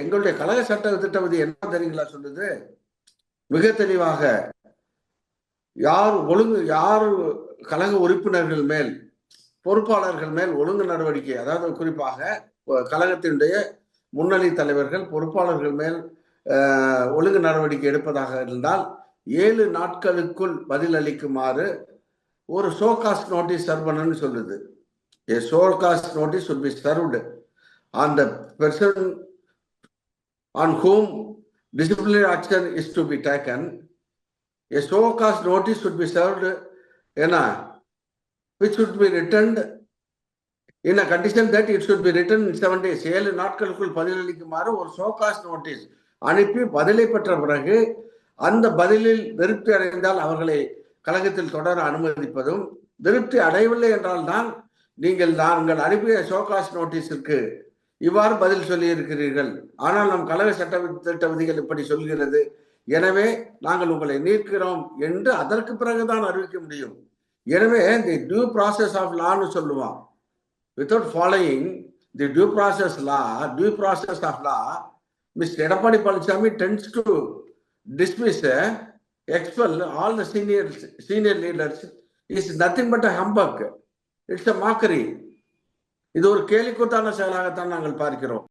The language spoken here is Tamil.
எங்களுடைய கழக சட்ட திட்டவதி என்ன தெரியுங்களா சொல்லுது? மிக தெளிவாக யார் ஒழுங்கு யார் கழக உறுப்பினர்கள் மேல் பொறுப்பாளர்கள் மேல் ஒழுங்கு நடவடிக்கை அதாவது குறிப்பாக கழகத்தினுடைய முன்னணி தலைவர்கள் பொறுப்பாளர்கள் மேல் ஒழுங்கு நடவடிக்கை எடுப்பதாக இருந்தால் ஏழு நாட்களுக்குள் பதில் அளிக்குமாறு ஒரு ஷோகாஸ்ட் நோட்டீஸ் சர்வ் பண்ணணும்னு சொல்லுது. A show cause notice would be served. on the person on whom disciplinary action is to be taken. A show cause notice should be served என்ன which should be returned in a condition that it should be written in seven days ஏழு நாட்களுக்குள் பதிலளிக்குமாறு ஒரு ஷோகாஸ்ட் நோட்டீஸ் அனுப்பி பதிலை பெற்ற பிறகு அந்த பதிலில் திருப்தி அடைந்தால் அவர்களை கழகத்தில் தொடர அனுமதிப்பதும் திருப்தி அடையவில்லை என்றால் தான் நீங்கள் நாங்கள் அனுப்பிய ஷோகாஸ் நோட்டீஸிற்கு இவ்வாறு பதில் சொல்லியிருக்கிறீர்கள் ஆனால் நம் கலவை சட்ட திட்ட விதிகள் இப்படி சொல்கிறது எனவே நாங்கள் உங்களை நீக்கிறோம் என்று அதற்கு பிறகுதான் அறிவிக்க முடியும் எனவே தி டியூ ப்ராசஸ் ஆஃப் லான்னு சொல்லுவான் without following the due process law due process of law miss Edappadi Palaniswami tends to dismiss uh, expel all the senior senior leaders is nothing but a it's a mockery. இது ஒரு கேலிக்கூத்தான செயலாகத்தான் நாங்கள் பார்க்கிறோம்.